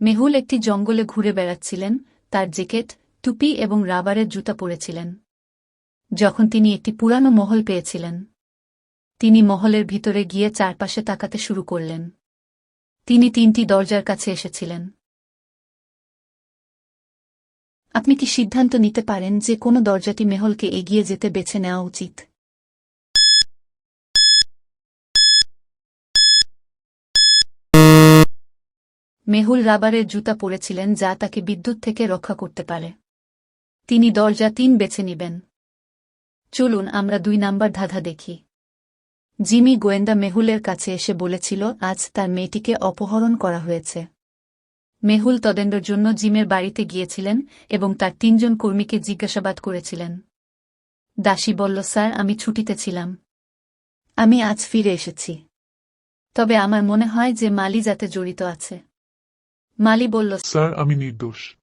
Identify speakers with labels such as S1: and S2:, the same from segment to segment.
S1: মেহুল একটি জঙ্গলে ঘুরে বেড়াচ্ছিলেন, তার জ্যাকেট, টুপি এবং রাবারের জুতা পরেছিলেন। যখন তিনি একটি পুরানো মহল পেয়েছিলেন, তিনি মহলের ভিতরে গিয়ে চারপাশে তাকাতে শুরু করলেন। তিনি তিনটি দরজার কাছে এসেছিলেন। আপনি কি সিদ্ধান্ত নিতে পারেন যে কোনো দরজাটি মেহলকে এগিয়ে যেতে বেছে নেওয়া উচিত? মেহুল রাবারের জুতা পরেছিলেন যা তাকে বিদ্যুৎ থেকে রক্ষা করতে পারে। তিনি দরজা তিন বেছে নিবেন। চলুন আমরা দুই নাম্বার ধাঁধা দেখি। জিমি গোয়েন্দা মেহুলের কাছে এসে বলেছিল, আজ তার মেয়েটিকে অপহরণ করা হয়েছে। মেহুল তদন্তের জন্য জিমের বাড়িতে গিয়েছিলেন এবং তার তিনজন কর্মীকে জিজ্ঞাসাবাদ করেছিলেন। দাসী বলল, স্যার, আমি ছুটিতে ছিলাম। আমি আজ ফিরে এসেছি। তবে আমার মনে হয় যে মালি যাতে জড়িত আছে। মালি বলল
S2: স্যার আমি নির্দোষ।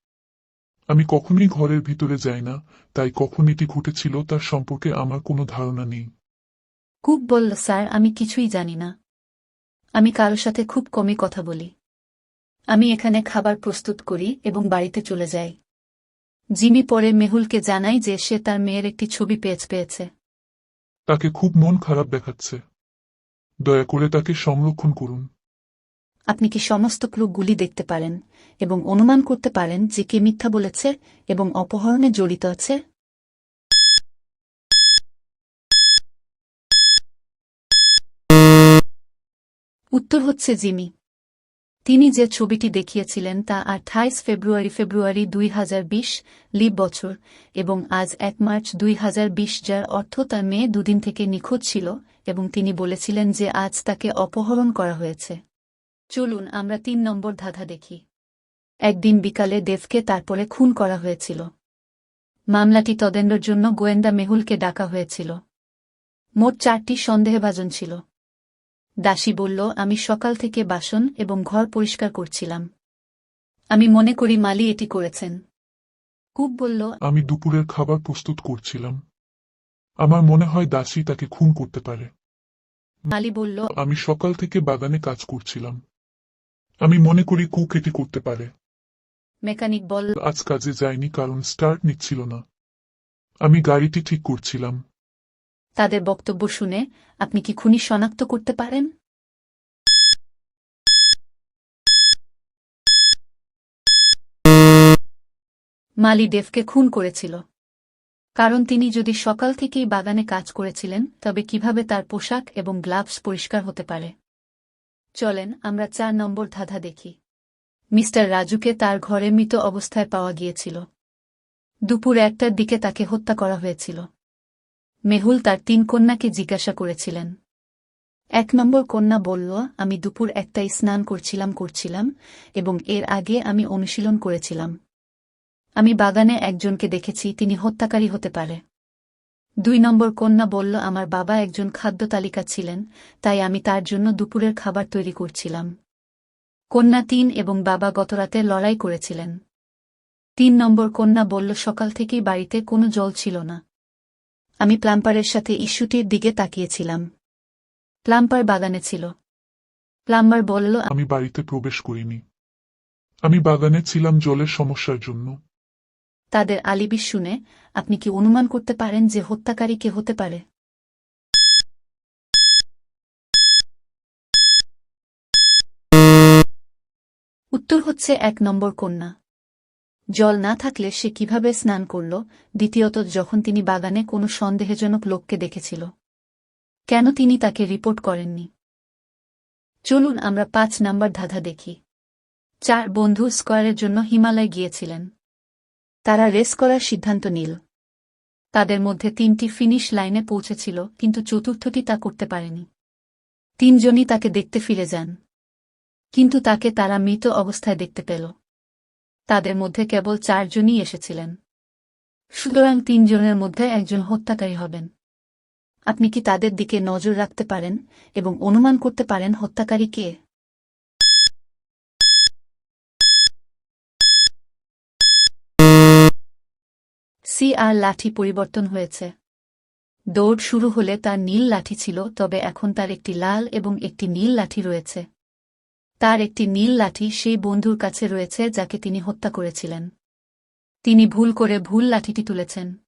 S2: আমি কখনই ঘরের ভিতরে যাই না তাই কখন এটি ঘটেছিল তার সম্পর্কে আমার কোনো ধারণা নেই।
S1: কুক বলল স্যার আমি কিছুই জানি না। আমি কারও সাথে খুব কমই কথা বলি। আমি এখানে খাবার প্রস্তুত করি এবং বাড়িতে চলে যাই। জিমি পরে মেহুলকে জানায় যে সে তার মেয়ের একটি ছবি পেয়েছ পেয়েছে।
S2: তাকে খুব মন খারাপ দেখাচ্ছে। দয়া করে তাকে সংরক্ষণ করুন।
S1: আপনি কি সমস্ত ক্লুকগুলি দেখতে পারেন এবং অনুমান করতে পারেন যে কে মিথ্যা বলেছে এবং অপহরণে জড়িত আছে? উত্তর হচ্ছে জিমি। তিনি যে ছবিটি দেখিয়েছিলেন তা আঠাইশ ফেব্রুয়ারি ফেব্রুয়ারি দুই হাজার বিশ লিপ বছর এবং আজ এক মার্চ দুই হাজার বিশ যার অর্থ তার মেয়ে দুদিন থেকে নিখোঁজ ছিল এবং তিনি বলেছিলেন যে আজ তাকে অপহরণ করা হয়েছে। চলুন আমরা তিন নম্বর ধাঁধা দেখি। একদিন বিকালে দেবকে তারপরে খুন করা হয়েছিল। মামলাটি তদন্তের জন্য গোয়েন্দা মেহুলকে ডাকা হয়েছিল। মোট চারটি সন্দেহভাজন ছিল। দাসী বলল আমি সকাল থেকে বাসন এবং ঘর পরিষ্কার করছিলাম। আমি মনে করি মালি এটি করেছেন। কুক বলল
S2: আমি দুপুরের খাবার প্রস্তুত করছিলাম। আমার মনে হয় দাসী তাকে খুন করতে পারে।
S1: মালি বলল
S2: আমি সকাল থেকে বাগানে কাজ করছিলাম। আমি মনে করি কুক এটি করতে পারে।
S1: মেকানিক বল।
S2: আজ কাজে যায়নি কারণ স্টার্ট নিচ্ছিল না। আমি গাড়িটি ঠিক করছিলাম।
S1: তাদের বক্তব্য শুনে আপনি কি খুনি শনাক্ত করতে পারেন? মালি ডেভকে খুন করেছিল। কারণ তিনি যদি সকাল থেকেই বাগানে কাজ করেছিলেন তবে কীভাবে তার পোশাক এবং গ্লাভস পরিষ্কার হতে পারে? চলেন, আমরা চার নম্বর ধাঁধা দেখি। মিস্টার রাজুকে তার ঘরে মৃত অবস্থায় পাওয়া গিয়েছিল। দুপুর একটার দিকে তাকে হত্যা করা হয়েছিল। মেহুল তার তিন কন্যাকে জিজ্ঞাসা করেছিলেন। এক নম্বর কন্যা বলল, আমি দুপুর একটাই স্নান করছিলাম করছিলাম, এবং এর আগে আমি অনুশীলন করেছিলাম। আমি বাগানে একজনকে দেখেছি, তিনি হত্যাকারী হতে পারে। দুই নম্বর কন্যা বলল, আমার বাবা একজন খাদ্য তালিকা ছিলেন, তাই আমি তার জন্য দুপুরের খাবার তৈরি করছিলাম। কন্যা তিন এবং বাবা গতরাতে লড়াই করেছিলেন। তিন নম্বর কন্যা বলল, সকাল থেকেই বাড়িতে কোনো জল ছিল না। আমি প্লাম্পারের সাথে ইস্যুটির দিকে তাকিয়েছিলাম। প্লাম্পার বাগানে ছিল। প্লাম্বার বলল,
S2: আমি বাড়িতে প্রবেশ করিনি। আমি বাগানে ছিলাম জলের সমস্যার জন্য।
S1: তাদের আলিবি শুনে আপনি কি অনুমান করতে পারেন যে হত্যাকারী কে হতে পারে? উত্তর হচ্ছে এক নম্বর কন্যা। জল না থাকলে সে কীভাবে স্নান করল? দ্বিতীয়ত, যখন তিনি বাগানে কোনো সন্দেহজনক লোককে দেখেছিল। কেন তিনি তাকে রিপোর্ট করেননি? চলুন আমরা পাঁচ নাম্বার ধাঁধা দেখি। চার বন্ধু স্কোয়ারের জন্য হিমালয় গিয়েছিলেন। তারা রেস করার সিদ্ধান্ত নিল। তাদের মধ্যে তিনটি ফিনিশ লাইনে পৌঁছেছিল, কিন্তু চতুর্থটি তা করতে পারেনি। তিনজনই তাকে দেখতে ফিরে যান। কিন্তু তাকে তারা মৃত অবস্থায় দেখতে পেল। তাদের মধ্যে কেবল চারজনই এসেছিলেন। সুতরাং তিনজনের মধ্যে একজন হত্যাকারী হবেন। আপনি কি তাদের দিকে নজর রাখতে পারেন এবং অনুমান করতে পারেন হত্যাকারী কে? সি আর লাঠি পরিবর্তন হয়েছে। দৌড় শুরু হলে তার নীল লাঠি ছিল, তবে এখন তার একটি লাল এবং একটি নীল লাঠি রয়েছে। তার একটি নীল লাঠি সেই বন্ধুর কাছে রয়েছে, যাকে তিনি হত্যা করেছিলেন। তিনি ভুল করে ভুল লাঠিটি তুলেছেন।